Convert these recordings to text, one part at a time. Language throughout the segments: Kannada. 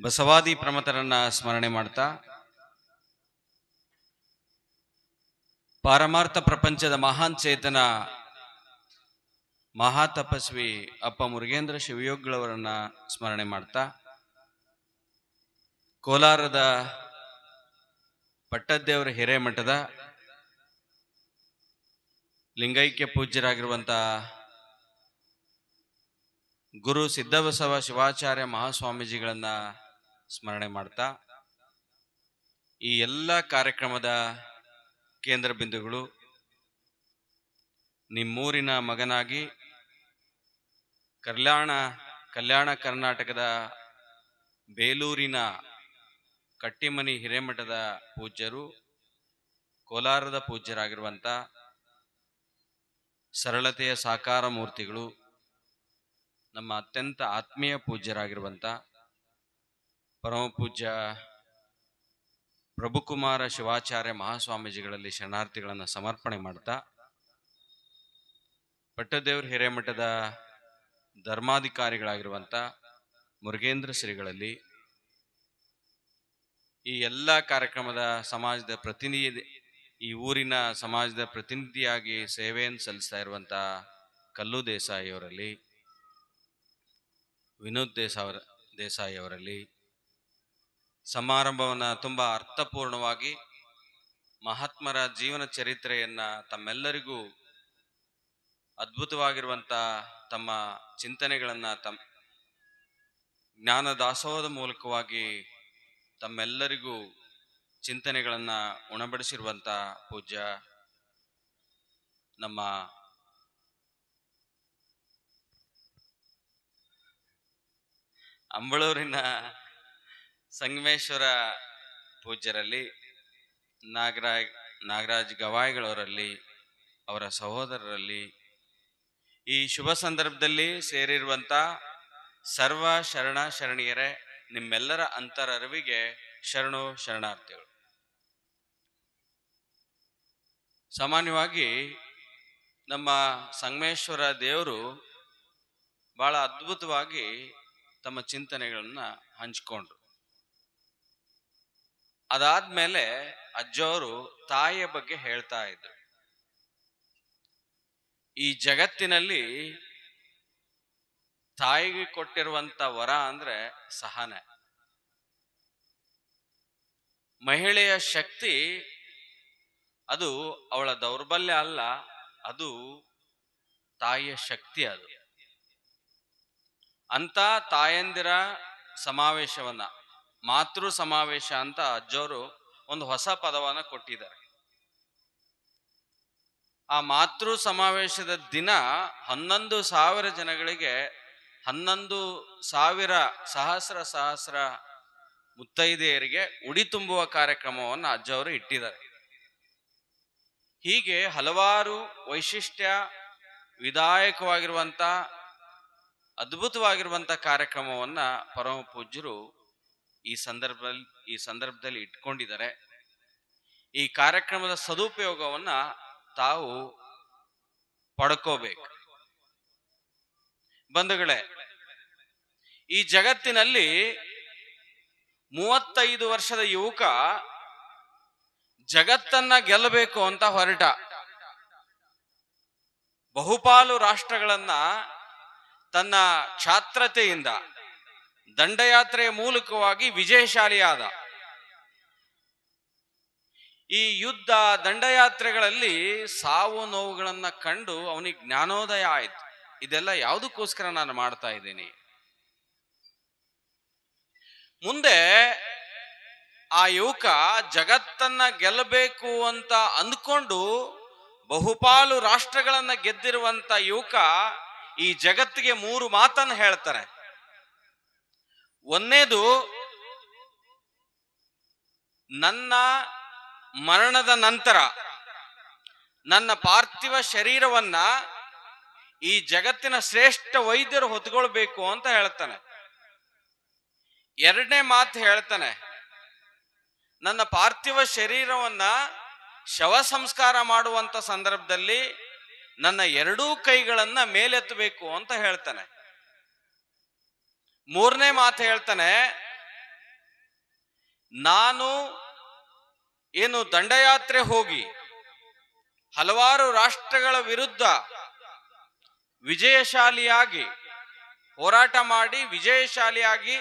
ಬಸವಾದಿ ಪ್ರಮತರನ್ನ ಸ್ಮರಣೆ ಮಾಡ್ತಾ, ಪಾರಮಾರ್ಥ ಪ್ರಪಂಚದ ಮಹಾನ್ ಚೇತನ ಮಹಾ ತಪಸ್ವಿ ಅಪ್ಪ ಮುರುಗೇಂದ್ರ ಶಿವಯೋಗಿಗಳವರನ್ನ ಸ್ಮರಣೆ ಮಾಡ್ತಾ, ಕೋಲಾರದ ಪಟ್ಟದ್ದೇವರ ಹಿರೇಮಠದ ಲಿಂಗೈಕ್ಯ ಪೂಜ್ಯರಾಗಿರುವಂತ ಗುರು ಸಿದ್ಧಬಸವ ಶಿವಾಚಾರ್ಯ ಮಹಾಸ್ವಾಮೀಜಿಗಳನ್ನ ಸ್ಮರಣೆ ಮಾಡ್ತಾ ಈ ಎಲ್ಲ ಕಾರ್ಯಕ್ರಮದ ಕೇಂದ್ರ ಬಿಂದುಗಳು ನಿಮ್ಮೂರಿನ ಮಗನಾಗಿ ಕಲ್ಯಾಣ ಕಲ್ಯಾಣ ಕರ್ನಾಟಕದ ಬೇಲೂರಿನ ಕಟ್ಟಿಮನಿ ಹಿರೇಮಠದ ಪೂಜ್ಯರು, ಕೋಲಾರದ ಪೂಜ್ಯರಾಗಿರುವಂಥ ಸರಳತೆಯ ಸಾಕಾರ ಮೂರ್ತಿಗಳು, ನಮ್ಮ ಅತ್ಯಂತ ಆತ್ಮೀಯ ಪೂಜ್ಯರಾಗಿರುವಂತ ಪರಮ ಪೂಜ್ಯ ಪ್ರಭುಕುಮಾರ ಶಿವಾಚಾರ್ಯ ಮಹಾಸ್ವಾಮೀಜಿಗಳಲ್ಲಿ ಶರಣಾರ್ಥಿಗಳನ್ನು ಸಮರ್ಪಣೆ ಮಾಡ್ತಾ, ಪಟ್ಟದೇವ್ರ ಹಿರೇಮಠದ ಧರ್ಮಾಧಿಕಾರಿಗಳಾಗಿರುವಂಥ ಮುರುಗೇಂದ್ರ ಶ್ರೀಗಳಲ್ಲಿ ಈ ಎಲ್ಲ ಕಾರ್ಯಕ್ರಮದ ಸಮಾಜದ ಪ್ರತಿನಿಧಿ, ಈ ಊರಿನ ಸಮಾಜದ ಪ್ರತಿನಿಧಿಯಾಗಿ ಸೇವೆಯನ್ನು ಸಲ್ಲಿಸ್ತಾ ಇರುವಂಥ ಕಲ್ಲು ದೇಸಾಯಿ ಅವರಲ್ಲಿ ವಿನೋದ್ ದೇಸಾವರ ದೇಸಾಯಿ ಅವರಲ್ಲಿ ಸಮಾರಂಭವನ್ನ ತುಂಬಾ ಅರ್ಥಪೂರ್ಣವಾಗಿ ಮಹಾತ್ಮರ ಜೀವನ ಚರಿತ್ರೆಯನ್ನ ತಮ್ಮೆಲ್ಲರಿಗೂ ಅದ್ಭುತವಾಗಿರುವಂತ ತಮ್ಮ ಚಿಂತನೆಗಳನ್ನ ತಮ್ಮ ಜ್ಞಾನ ದಾಸೋಹದ ಮೂಲಕವಾಗಿ ತಮ್ಮೆಲ್ಲರಿಗೂ ಚಿಂತನೆಗಳನ್ನ ಉಣಬಡಿಸಿರುವಂತ ಪೂಜ್ಯ ನಮ್ಮ ಅಂಬಳೂರಿನ ಸಂಗಮೇಶ್ವರ ಪೂಜ್ಯರಲ್ಲಿ ನಾಗರಾಜ್ ನಾಗರಾಜ್ ಗವಾಯಿಗಳವರಲ್ಲಿ, ಅವರ ಸಹೋದರರಲ್ಲಿ ಈ ಶುಭ ಸಂದರ್ಭದಲ್ಲಿ ಸೇರಿರುವಂತ ಸರ್ವ ಶರಣ ಶರಣಿಯರೇ, ನಿಮ್ಮೆಲ್ಲರ ಅಂತರರಿವಿಗೆ ಶರಣು ಶರಣಾರ್ಥಿಗಳು. ಸಾಮಾನ್ಯವಾಗಿ ನಮ್ಮ ಸಂಗಮೇಶ್ವರ ದೇವರು ಬಹಳ ಅದ್ಭುತವಾಗಿ ತಮ್ಮ ಚಿಂತನೆಗಳನ್ನ ಹಂಚ್ಕೊಂಡ್ರು. ಅದಾದ್ಮೇಲೆ ಅಜ್ಜವರು ತಾಯಿಯ ಬಗ್ಗೆ ಹೇಳ್ತಾ ಇದ್ರು. ಈ ಜಗತ್ತಿನಲ್ಲಿ ತಾಯಿಗೆ ಕೊಟ್ಟಿರುವಂತ ವರ ಅಂದ್ರೆ ಸಹನೆ. ಮಹಿಳೆಯ ಶಕ್ತಿ ಅದು ಅವಳ ದೌರ್ಬಲ್ಯ ಅಲ್ಲ, ಅದು ತಾಯಿಯ ಶಕ್ತಿ ಅದು. ಅಂತ ತಾಯಂದಿರ ಸಮಾವೇಶವನ್ನ ಮಾತೃ ಸಮಾವೇಶ ಅಂತ ಅಜ್ಜವರು ಒಂದು ಹೊಸ ಪದವನ್ನ ಕೊಟ್ಟಿದ್ದಾರೆ. ಆ ಮಾತೃ ಸಮಾವೇಶದ ದಿನ ಹನ್ನೊಂದು ಸಾವಿರ ಜನಗಳಿಗೆ ಹನ್ನೊಂದು ಸಾವಿರ ಸಹಸ್ರ ಸಹಸ್ರ ಮುತ್ತೈದೆಯರಿಗೆ ಉಡಿ ತುಂಬುವ ಕಾರ್ಯಕ್ರಮವನ್ನು ಅಜ್ಜವರು ಇಟ್ಟಿದ್ದಾರೆ. ಹೀಗೆ ಹಲವಾರು ವೈಶಿಷ್ಟ್ಯ ವಿದಾಯಕವಾಗಿರುವಂಥ ಅದ್ಭುತವಾಗಿರುವಂತ ಕಾರ್ಯಕ್ರಮವನ್ನ ಪರಮ ಪೂಜ್ಯರು ಈ ಸಂದರ್ಭದಲ್ಲಿ ಈ ಸಂದರ್ಭದಲ್ಲಿ ಇಟ್ಕೊಂಡಿದ್ದಾರೆ. ಈ ಕಾರ್ಯಕ್ರಮದ ಸದುಪಯೋಗವನ್ನ ತಾವು ಪಡ್ಕೋಬೇಕು. ಬಂಧುಗಳೇ, ಈ ಜಗತ್ತಿನಲ್ಲಿ ಮೂವತ್ತೈದು ವರ್ಷದ ಯುವಕ ಜಗತ್ತನ್ನ ಗೆಲ್ಲಬೇಕು ಅಂತ ಹೊರಟ. ಬಹುಪಾಲು ರಾಷ್ಟ್ರಗಳನ್ನ ತನ್ನ ಕ್ಷಾತ್ರತೆಯಿಂದ ದಂಡಯಾತ್ರೆಯ ಮೂಲಕವಾಗಿ ವಿಜಯಶಾಲಿಯಾದ ಈ ಯುದ್ಧ ದಂಡಯಾತ್ರೆಗಳಲ್ಲಿ ಸಾವು ನೋವುಗಳನ್ನ ಕಂಡು ಅವನಿಗೆ ಜ್ಞಾನೋದಯ ಆಯಿತು. ಇದೆಲ್ಲ ಯಾವುದಕ್ಕೋಸ್ಕರ ನಾನು ಮಾಡ್ತಾ ಇದ್ದೀನಿ? ಮುಂದೆ ಆ ಯುವಕ ಜಗತ್ತನ್ನ ಗೆಲ್ಲಬೇಕು ಅಂತ ಅಂದ್ಕೊಂಡು ಬಹುಪಾಲು ರಾಷ್ಟ್ರಗಳನ್ನ ಗೆದ್ದಿರುವಂತ ಯುವಕ ಈ ಜಗತ್ತಿಗೆ ಮೂರು ಮಾತನ್ನು ಹೇಳ್ತಾರೆ. ಒಂದೇದು ನನ್ನ ಮರಣದ ನಂತರ ನನ್ನ ಪಾರ್ಥಿವ ಶರೀರವನ್ನ ಈ ಜಗತ್ತಿನ ಶ್ರೇಷ್ಠ ವೈದ್ಯರು ಹೊತ್ಕೊಳ್ಬೇಕು ಅಂತ ಹೇಳ್ತಾನೆ. ಎರಡನೇ ಮಾತು ಹೇಳ್ತಾನೆ, ನನ್ನ ಪಾರ್ಥಿವ ಶರೀರವನ್ನ ಶವ ಸಂಸ್ಕಾರ ಮಾಡುವಂತ ಸಂದರ್ಭದಲ್ಲಿ ನನ್ನ ಎರಡೂ ಕೈಗಳನ್ನ ಮೇಲೆತ್ತಬೇಕು ಅಂತ ಹೇಳ್ತಾನೆ. ಮೂರನೇ ಮಾತು ಹೇಳ್ತಾನೆ, ನಾನು ಏನು ದಂಡಯಾತ್ರೆ ಹೋಗಿ ಹಲವಾರು ರಾಷ್ಟ್ರಗಳ ವಿರುದ್ಧ ವಿಜಯಶಾಲಿಯಾಗಿ ಹೋರಾಟ ಮಾಡಿ, ವಿಜಯಶಾಲಿಯಾಗಿ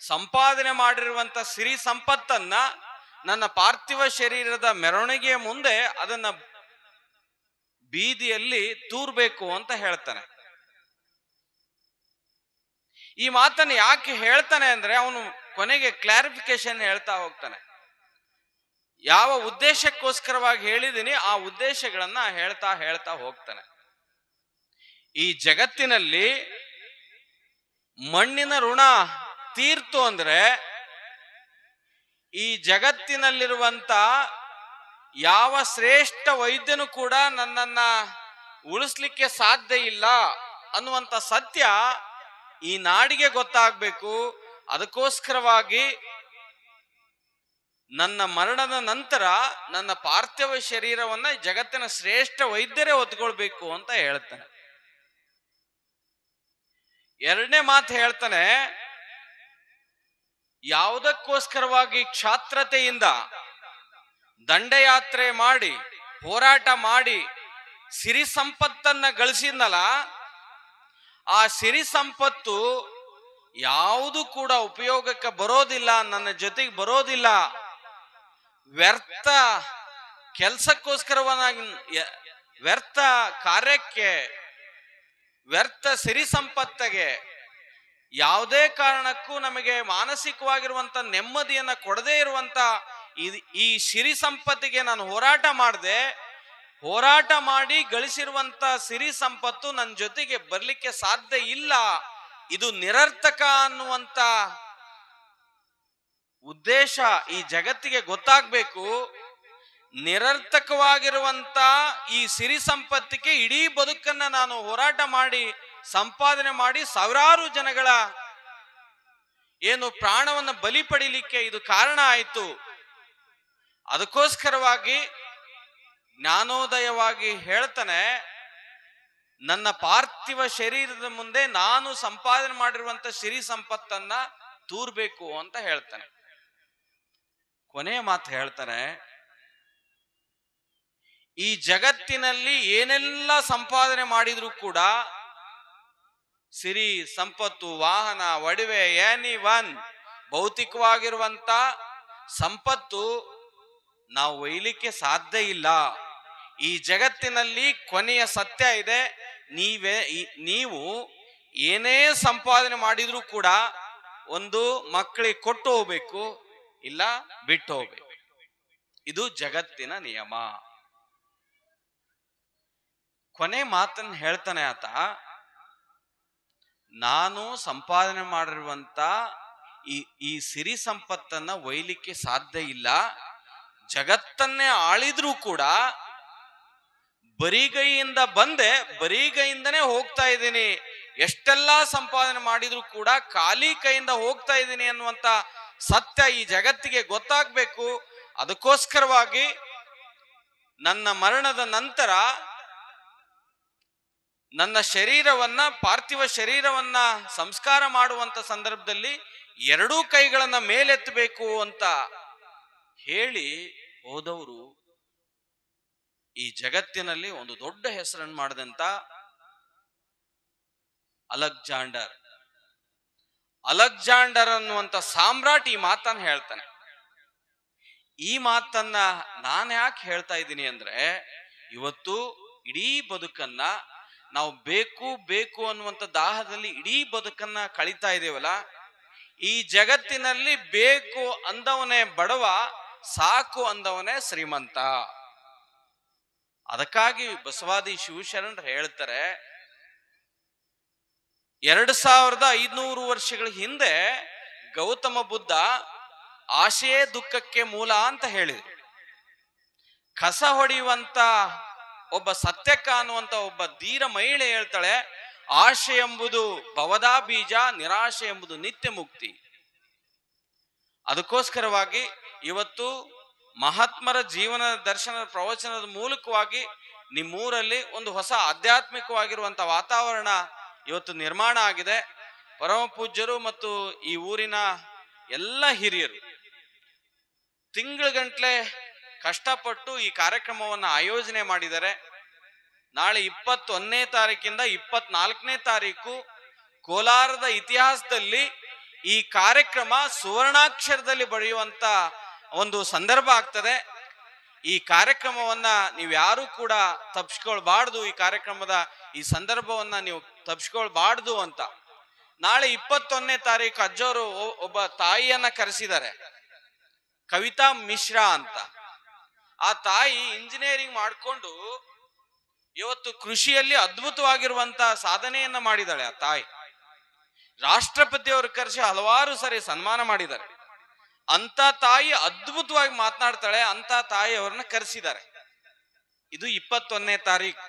ಸಂಪಾದನೆ ಮಾಡಿರುವಂತ ಸಿರಿ ಸಂಪತ್ತನ್ನ ನನ್ನ ಪಾರ್ಥಿವ ಶರೀರದ ಮೆರವಣಿಗೆಯ ಮುಂದೆ ಅದನ್ನ ಬೀದಿಯಲ್ಲಿ ತೂರ್ಬೇಕು ಅಂತ ಹೇಳ್ತಾನೆ. ಈ ಮಾತನ್ನು ಯಾಕೆ ಹೇಳ್ತಾನೆ ಅಂದ್ರೆ ಅವನು ಕೊನೆಗೆ ಕ್ಲಾರಿಫಿಕೇಶನ್ ಹೇಳ್ತಾ ಹೋಗ್ತಾನೆ. ಯಾವ ಉದ್ದೇಶಕ್ಕೋಸ್ಕರವಾಗಿ ಹೇಳಿದ್ದೀನಿ, ಆ ಉದ್ದೇಶಗಳನ್ನ ಹೇಳ್ತಾ ಹೇಳ್ತಾ ಹೋಗ್ತಾನೆ. ಈ ಜಗತ್ತಿನಲ್ಲಿ ಮಣ್ಣಿನ ಋಣ ತೀರ್ತು ಅಂದ್ರೆ ಈ ಜಗತ್ತಿನಲ್ಲಿರುವಂತ ಯಾವ ಶ್ರೇಷ್ಠ ವೈದ್ಯನು ಕೂಡ ನನ್ನನ್ನ ಉಳಿಸ್ಲಿಕ್ಕೆ ಸಾಧ್ಯ ಇಲ್ಲ ಅನ್ನುವಂತ ಸತ್ಯ ಈ ನಾಡಿಗೆ ಗೊತ್ತಾಗಬೇಕು. ಅದಕ್ಕೋಸ್ಕರವಾಗಿ ನನ್ನ ಮರಣದ ನಂತರ ನನ್ನ ಪಾರ್ಥಿವ ಶರೀರವನ್ನ ಜಗತ್ತಿನ ಶ್ರೇಷ್ಠ ವೈದ್ಯರೇ ಹೊತ್ಕೊಳ್ಬೇಕು ಅಂತ ಹೇಳ್ತಾನೆ. ಎರಡನೇ ಮಾತು ಹೇಳ್ತಾನೆ, ಯಾವುದಕ್ಕೋಸ್ಕರವಾಗಿ ಕ್ಷಾತ್ರತೆಯಿಂದ ದಂಡಯಾತ್ರೆ ಮಾಡಿ, ಹೋರಾಟ ಮಾಡಿ, ಸಿರಿ ಸಂಪತ್ತನ್ನ ಗಳಿಸಿದ್ನಲ್ಲ ಆ ಸಿರಿ ಸಂಪತ್ತು ಯಾವುದು ಕೂಡ ಉಪಯೋಗಕ್ಕೆ ಬರೋದಿಲ್ಲ, ನನ್ನ ಜೊತೆಗೆ ಬರೋದಿಲ್ಲ. ವ್ಯರ್ಥ ಕೆಲಸಕ್ಕೋಸ್ಕರವನ್ನಾಗಿ ವ್ಯರ್ಥ ಕಾರ್ಯಕ್ಕೆ, ವ್ಯರ್ಥ ಸಿರಿ ಸಂಪತ್ತಿಗೆ ಯಾವುದೇ ಕಾರಣಕ್ಕೂ ನಮಗೆ ಮಾನಸಿಕವಾಗಿರುವಂತ ನೆಮ್ಮದಿಯನ್ನು ಕೊಡದೇ ಇರುವಂತ ಈ ಸಿರಿ ಸಂಪತ್ತಿಗೆ ನಾನು ಹೋರಾಟ ಮಾಡಿದೆ. ಹೋರಾಟ ಮಾಡಿ ಗಳಿಸಿರುವಂತ ಸಿರಿ ಸಂಪತ್ತು ನನ್ನ ಜೊತೆಗೆ ಬರಲಿಕ್ಕೆ ಸಾಧ್ಯ ಇಲ್ಲ. ಇದು ನಿರರ್ಥಕ ಅನ್ನುವಂತ ಉದ್ದೇಶ ಈ ಜಗತ್ತಿಗೆ ಗೊತ್ತಾಗ್ಬೇಕು. ನಿರರ್ಥಕವಾಗಿರುವಂತ ಈ ಸಿರಿ ಸಂಪತ್ತಿಗೆ ಇಡೀ ಬದುಕನ್ನ ನಾನು ಹೋರಾಟ ಮಾಡಿ, ಸಂಪಾದನೆ ಮಾಡಿ ಸಾವಿರಾರು ಜನಗಳ ಏನು ಪ್ರಾಣವನ್ನು ಬಲಿ ಪಡಿಲಿಕ್ಕೆ ಇದು ಕಾರಣ ಆಯಿತು. ಅದಕ್ಕೋಸ್ಕರವಾಗಿ ಜ್ಞಾನೋದಯವಾಗಿ ಹೇಳ್ತಾನೆ, ನನ್ನ ಪಾರ್ಥಿವ ಶರೀರದ ಮುಂದೆ ನಾನು ಸಂಪಾದನೆ ಮಾಡಿರುವಂತ ಸಿರಿ ಸಂಪತ್ತನ್ನ ತೂರ್ಬೇಕು ಅಂತ ಹೇಳ್ತಾನೆ. ಕೊನೆಯ ಮಾತು ಹೇಳ್ತಾನೆ, ಈ ಜಗತ್ತಿನಲ್ಲಿ ಏನೆಲ್ಲ ಸಂಪಾದನೆ ಮಾಡಿದ್ರು ಕೂಡ ಸಿರಿ, ಸಂಪತ್ತು, ವಾಹನ, ಒಡವೆ ಎನಿ ಒನ್ ಭೌತಿಕವಾಗಿರುವಂತ ಸಂಪತ್ತು ನಾವು ಒಯ್ಲಿಕ್ಕೆ ಸಾಧ್ಯ ಇಲ್ಲ. ಈ ಜಗತ್ತಿನಲ್ಲಿ ಕೊನೆಯ ಸತ್ಯ ಇದೆ. ನೀವೇ ನೀವು ಏನೇ ಸಂಪಾದನೆ ಮಾಡಿದ್ರು ಕೂಡ ಒಂದು ಮಕ್ಕಳಿಗೆ ಕೊಟ್ಟು ಹೋಗ್ಬೇಕು, ಇಲ್ಲ ಬಿಟ್ಟು ಹೋಗ್ಬೇಕು. ಇದು ಜಗತ್ತಿನ ನಿಯಮ. ಕೊನೆ ಮಾತನ್ನು ಹೇಳ್ತಾನೆ ಆತ, ನಾನು ಸಂಪಾದನೆ ಮಾಡಿರುವಂತ ಈ ಈ ಸಿರಿ ಸಂಪತ್ತನ್ನ ಒಯ್ಲಿಕ್ಕೆ ಸಾಧ್ಯ ಇಲ್ಲ. ಜಗತ್ತನ್ನೇ ಆಳಿದ್ರೂ ಕೂಡ ಬರಿಗೈಯಿಂದ ಬಂದೆ ಬರಿಗೈಯಿಂದನೇ ಹೋಗ್ತಾ ಇದ್ದೀನಿ. ಎಷ್ಟೆಲ್ಲಾ ಸಂಪಾದನೆ ಮಾಡಿದ್ರು ಕೂಡ ಖಾಲಿ ಕೈಯಿಂದ ಹೋಗ್ತಾ ಇದ್ದೀನಿ ಅನ್ನುವಂತ ಸತ್ಯ ಈ ಜಗತ್ತಿಗೆ ಗೊತ್ತಾಗ್ಬೇಕು. ಅದಕ್ಕೋಸ್ಕರವಾಗಿ ನನ್ನ ಮರಣದ ನಂತರ ನನ್ನ ಶರೀರವನ್ನ, ಪಾರ್ಥಿವ ಶರೀರವನ್ನ ಸಂಸ್ಕಾರ ಮಾಡುವಂತ ಸಂದರ್ಭದಲ್ಲಿ ಎರಡೂ ಕೈಗಳನ್ನ ಮೇಲೆತ್ತಬೇಕು ಅಂತ ಹೇಳಿ ಹೋದವರು ಈ ಜಗತ್ತಿನಲ್ಲಿ ಒಂದು ದೊಡ್ಡ ಹೆಸರನ್ನು ಮಾಡಿದಂತ ಅಲೆಕ್ಸಾಂಡರ್. ಅಲೆಕ್ಸಾಂಡರ್ ಅನ್ನುವಂತ ಸಾಮ್ರಾಟ್ ಈ ಮಾತನ್ನ ಹೇಳ್ತಾನೆ. ಈ ಮಾತನ್ನ ನಾನು ಯಾಕೆ ಹೇಳ್ತಾ ಇದ್ದೀನಿ ಅಂದ್ರೆ, ಇವತ್ತು ಇಡೀ ಬದುಕನ್ನ ನಾವು ಬೇಕು ಬೇಕು ಅನ್ನುವಂತ ದಾಹದಲ್ಲಿ ಇಡೀ ಬದುಕನ್ನ ಕಳೀತಾ ಇದ್ದೇವಲ್ಲ, ಈ ಜಗತ್ತಿನಲ್ಲಿ ಬೇಕು ಅಂದವನೇ ಬಡವ, ಸಾಕು ಅಂದವನೇ ಶ್ರೀಮಂತ. ಅದಕ್ಕಾಗಿ ಬಸವಾದಿ ಶಿವಶರಣರು ಹೇಳ್ತಾರೆ, ಎರಡು ಸಾವಿರದ ಐದುನೂರು ವರ್ಷಗಳ ಹಿಂದೆ ಗೌತಮ ಬುದ್ಧ ಆಶೆಯೇ ದುಃಖಕ್ಕೆ ಮೂಲ ಅಂತ ಹೇಳಿದರು. ಕಸ ಹೊಡೆಯುವಂತ ಒಬ್ಬ ಸತ್ಯಕ್ಕ ಅನ್ನುವಂತ ಒಬ್ಬ ಧೀರ ಮಹಿಳೆ ಹೇಳ್ತಾಳೆ, ಆಶೆ ಎಂಬುದು ಭವದಾ ಬೀಜ, ನಿರಾಶೆ ಎಂಬುದು ನಿತ್ಯ ಮುಕ್ತಿ. ಅದಕ್ಕೋಸ್ಕರವಾಗಿ ಇವತ್ತು ಮಹಾತ್ಮರ ಜೀವನ ದರ್ಶನದ ಪ್ರವಚನದ ಮೂಲಕವಾಗಿ ನಿಮ್ಮೂರಲ್ಲಿ ಒಂದು ಹೊಸ ಆಧ್ಯಾತ್ಮಿಕವಾಗಿರುವಂತ ವಾತಾವರಣ ಇವತ್ತು ನಿರ್ಮಾಣ ಆಗಿದೆ. ಪರಮ ಪೂಜ್ಯರು ಮತ್ತು ಈ ಊರಿನ ಎಲ್ಲ ಹಿರಿಯರು ತಿಂಗಳ ಕಷ್ಟಪಟ್ಟು ಈ ಕಾರ್ಯಕ್ರಮವನ್ನು ಆಯೋಜನೆ ಮಾಡಿದ್ದಾರೆ. ನಾಳೆ ಇಪ್ಪತ್ತೊಂದನೇ ತಾರೀಕಿಂದ ಇಪ್ಪತ್ನಾಲ್ಕನೇ ತಾರೀಕು ಕೋಲಾರದ ಇತಿಹಾಸದಲ್ಲಿ ಈ ಕಾರ್ಯಕ್ರಮ ಸುವರ್ಣಾಕ್ಷರದಲ್ಲಿ ಬರೆಯುವಂತ ಒಂದು ಸಂದರ್ಭ ಆಗ್ತದೆ. ಈ ಕಾರ್ಯಕ್ರಮವನ್ನ ನೀವು ಯಾರು ಕೂಡ ತಪ್ಪಿಸ್ಕೊಳ್ಬಾರ್ದು ಈ ಕಾರ್ಯಕ್ರಮದ ಈ ಸಂದರ್ಭವನ್ನ ನೀವು ತಪ್ಪಿಸ್ಕೊಳ್ಬಾರ್ದು ಅಂತ. ನಾಳೆ ಇಪ್ಪತ್ತೊಂದನೇ ತಾರೀಕು ಅಜ್ಜವರು ಒಬ್ಬ ತಾಯಿಯನ್ನ ಕರೆಸಿದ್ದಾರೆ. ಕವಿತಾ ಮಿಶ್ರಾ ಅಂತ. ಆ ತಾಯಿ ಇಂಜಿನಿಯರಿಂಗ್ ಮಾಡಿಕೊಂಡು ಇವತ್ತು ಕೃಷಿಯಲ್ಲಿ ಅದ್ಭುತವಾಗಿರುವಂತ ಸಾಧನೆಯನ್ನ ಮಾಡಿದಾಳೆ ಆ ತಾಯಿ. ರಾಷ್ಟ್ರಪತಿಯವರು ಕರೆಸಿ ಹಲವಾರು ಸರಿ ಸನ್ಮಾನ ಮಾಡಿದ್ದಾರೆ. ಅಂತ ತಾಯಿ ಅದ್ಭುತವಾಗಿ ಮಾತನಾಡ್ತಾಳೆ, ಅಂತ ತಾಯಿ ಅವ್ರನ್ನ ಕರೆಸಿದ್ದಾರೆ. ಇದು ಇಪ್ಪತ್ತೊಂದನೇ ತಾರೀಕು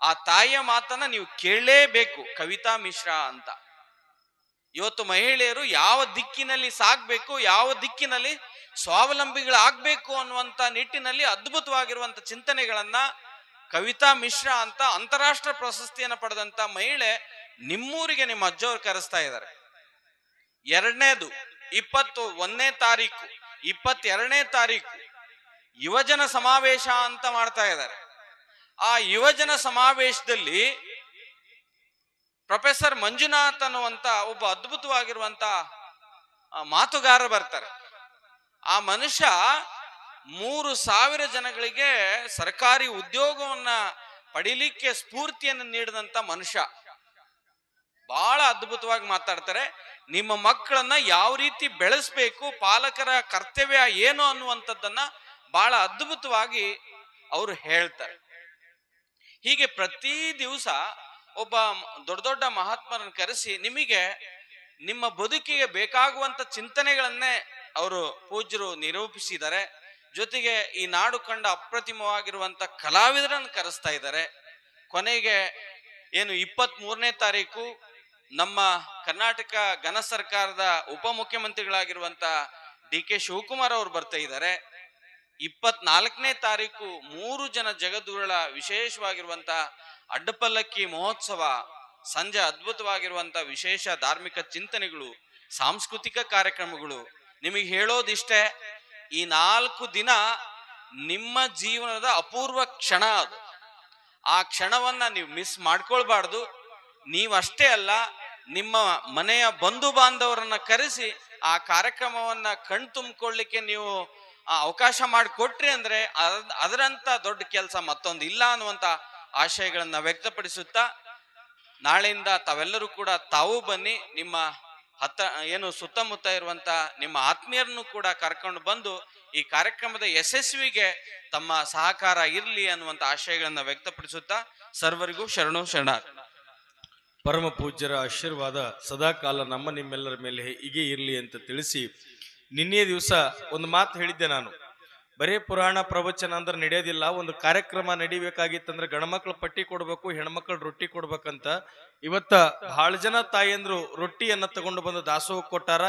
ಆ ತಾಯಿಯ ಮಾತನ್ನ ನೀವು ಕೇಳಲೇಬೇಕು, ಕವಿತಾ ಮಿಶ್ರಾ ಅಂತ. ಇವತ್ತು ಮಹಿಳೆಯರು ಯಾವ ದಿಕ್ಕಿನಲ್ಲಿ ಸಾಗಬೇಕು, ಯಾವ ದಿಕ್ಕಿನಲ್ಲಿ ಸ್ವಾವಲಂಬಿಗಳಾಗಬೇಕು ಅನ್ನುವಂತ ನಿಟ್ಟಿನಲ್ಲಿ ಅದ್ಭುತವಾಗಿರುವಂತ ಚಿಂತನೆಗಳನ್ನ ಕವಿತಾ ಮಿಶ್ರಾ ಅಂತ ಅಂತಾರಾಷ್ಟ್ರ ಪ್ರಶಸ್ತಿಯನ್ನು ಪಡೆದಂತ ಮಹಿಳೆ ನಿಮ್ಮೂರಿಗೆ ನಿಮ್ಮ ಅಜ್ಜವ್ರು ಕರೆಸ್ತಾ ಇದ್ದಾರೆ. ಎರಡನೇದು ಇಪ್ಪತ್ತು ಒಂದನೇ ತಾರೀಕು, ಇಪ್ಪತ್ತೆರಡನೇ ತಾರೀಕು ಯುವಜನ ಸಮಾವೇಶ ಅಂತ ಮಾಡ್ತಾ ಇದ್ದಾರೆ. ಆ ಯುವಜನ ಸಮಾವೇಶದಲ್ಲಿ ಪ್ರೊಫೆಸರ್ ಮಂಜುನಾಥ್ ಅನ್ನುವಂತ ಒಬ್ಬ ಅದ್ಭುತವಾಗಿರುವಂತ ಮಾತುಗಾರ ಬರ್ತಾರೆ. ಆ ಮನುಷ್ಯ ಮೂರು ಸಾವಿರ ಜನಗಳಿಗೆ ಸರ್ಕಾರಿ ಉದ್ಯೋಗವನ್ನ ಪಡಿಲಿಕ್ಕೆ ಸ್ಫೂರ್ತಿಯನ್ನು ನೀಡಿದಂತ ಮನುಷ್ಯ. ಬಹಳ ಅದ್ಭುತವಾಗಿ ಮಾತಾಡ್ತಾರೆ. ನಿಮ್ಮ ಮಕ್ಕಳನ್ನ ಯಾವ ರೀತಿ ಬೆಳೆಸ್ಬೇಕು, ಪಾಲಕರ ಕರ್ತವ್ಯ ಏನು ಅನ್ನುವಂಥದ್ದನ್ನ ಬಹಳ ಅದ್ಭುತವಾಗಿ ಅವರು ಹೇಳ್ತಾರೆ. ಹೀಗೆ ಪ್ರತಿ ದಿವಸ ಒಬ್ಬ ದೊಡ್ಡ ದೊಡ್ಡ ಮಹಾತ್ಮರನ್ನು ಕರೆಸಿ ನಿಮಗೆ ನಿಮ್ಮ ಬದುಕಿಗೆ ಬೇಕಾಗುವಂತ ಚಿಂತನೆಗಳನ್ನೇ ಅವರು ಪೂಜ್ಯರು ನಿರೂಪಿಸಿದ್ದಾರೆ. ಜೊತೆಗೆ ಈ ನಾಡು ಕಂಡ ಅಪ್ರತಿಮವಾಗಿರುವಂತ ಕಲಾವಿದರನ್ನು ಕರೆಸ್ತಾ ಇದ್ದಾರೆ. ಕೊನೆಗೆ ಏನು ಇಪ್ಪತ್ತ್ ಮೂರನೇ ತಾರೀಕು ನಮ್ಮ ಕರ್ನಾಟಕ ಘನ ಸರ್ಕಾರದ ಉಪಮುಖ್ಯಮಂತ್ರಿಗಳಾಗಿರುವಂತ ಡಿ ಕೆ ಶಿವಕುಮಾರ್ ಅವರು ಬರ್ತಾ ಇದ್ದಾರೆ. ಇಪ್ಪತ್ನಾಲ್ಕನೇ ತಾರೀಕು ಮೂರು ಜನ ಜಗದ್ಗುರುಗಳ ವಿಶೇಷವಾಗಿರುವಂತ ಅಡ್ಡಪಲ್ಲಕ್ಕಿ ಮಹೋತ್ಸವ, ಸಂಜೆ ಅದ್ಭುತವಾಗಿರುವಂತ ವಿಶೇಷ ಧಾರ್ಮಿಕ ಚಿಂತನೆಗಳು, ಸಾಂಸ್ಕೃತಿಕ ಕಾರ್ಯಕ್ರಮಗಳು. ನಿಮಗೆ ಹೇಳೋದಿಷ್ಟೇ, ಈ ನಾಲ್ಕು ದಿನ ನಿಮ್ಮ ಜೀವನದ ಅಪೂರ್ವ ಕ್ಷಣ ಅದು. ಆ ಕ್ಷಣವನ್ನ ನೀವು ಮಿಸ್ ಮಾಡ್ಕೊಳ್ಬಾರ್ದು. ನೀವಷ್ಟೇ ಅಲ್ಲ ನಿಮ್ಮ ಮನೆಯ ಬಂಧು ಬಾಂಧವರನ್ನ ಕರೆಸಿ ಆ ಕಾರ್ಯಕ್ರಮವನ್ನ ಕಣ್ ತುಂಬಿಕೊಳ್ಳಿಕ್ಕೆ ನೀವು ಅವಕಾಶ ಮಾಡಿಕೊಟ್ರಿ ಅಂದ್ರೆ ಅದ್- ಅದರಂತ ದೊಡ್ಡ ಕೆಲಸ ಮತ್ತೊಂದು ಇಲ್ಲ ಅನ್ನುವಂತ ಆಶಯಗಳನ್ನ ವ್ಯಕ್ತಪಡಿಸುತ್ತಾ, ನಾಳೆಯಿಂದ ತಾವೆಲ್ಲರೂ ಕೂಡ ತಾವು ಬನ್ನಿ, ನಿಮ್ಮ ಹತ್ತ, ಏನು ಸುತ್ತಮುತ್ತ ಇರುವಂತ ನಿಮ್ಮ ಆತ್ಮೀಯರನ್ನು ಕೂಡ ಕರ್ಕೊಂಡು ಬಂದು ಈ ಕಾರ್ಯಕ್ರಮದ ಯಶಸ್ವಿಗೆ ತಮ್ಮ ಸಹಕಾರ ಇರಲಿ ಅನ್ನುವಂತ ಆಶಯಗಳನ್ನ ವ್ಯಕ್ತಪಡಿಸುತ್ತಾ, ಸರ್ವರಿಗೂ ಶರಣು ಶರಣಾರ್ಥಿ ಪರಮ ಪೂಜ್ಯರ ಆಶೀರ್ವಾದ ಸದಾಕಾಲ ನಮ್ಮ ನಿಮ್ಮೆಲ್ಲರ ಮೇಲೆ ಹೀಗೆ ಇರಲಿ ಅಂತ ತಿಳಿಸಿ ನಿನ್ನೆ ದಿವಸ ಒಂದು ಮಾತು ಹೇಳಿದ್ದೆ ನಾನು. ಬರೀ ಪುರಾಣ ಪ್ರವಚನ ಅಂದ್ರೆ ನಡೆಯೋದಿಲ್ಲ, ಒಂದು ಕಾರ್ಯಕ್ರಮ ನಡಿಬೇಕಾಗಿತ್ತಂದ್ರೆ ಗಣಮಕ್ಳು ಪಟ್ಟಿ ಕೊಡಬೇಕು, ಹೆಣ್ಮಕ್ಳು ರೊಟ್ಟಿ ಕೊಡ್ಬೇಕಂತ. ಇವತ್ತ ಬಹಳ ಜನ ತಾಯಿಯಂದ್ರು ರೊಟ್ಟಿಯನ್ನ ತಗೊಂಡು ಬಂದು ದಾಸೋಹ ಕೊಟ್ಟಾರ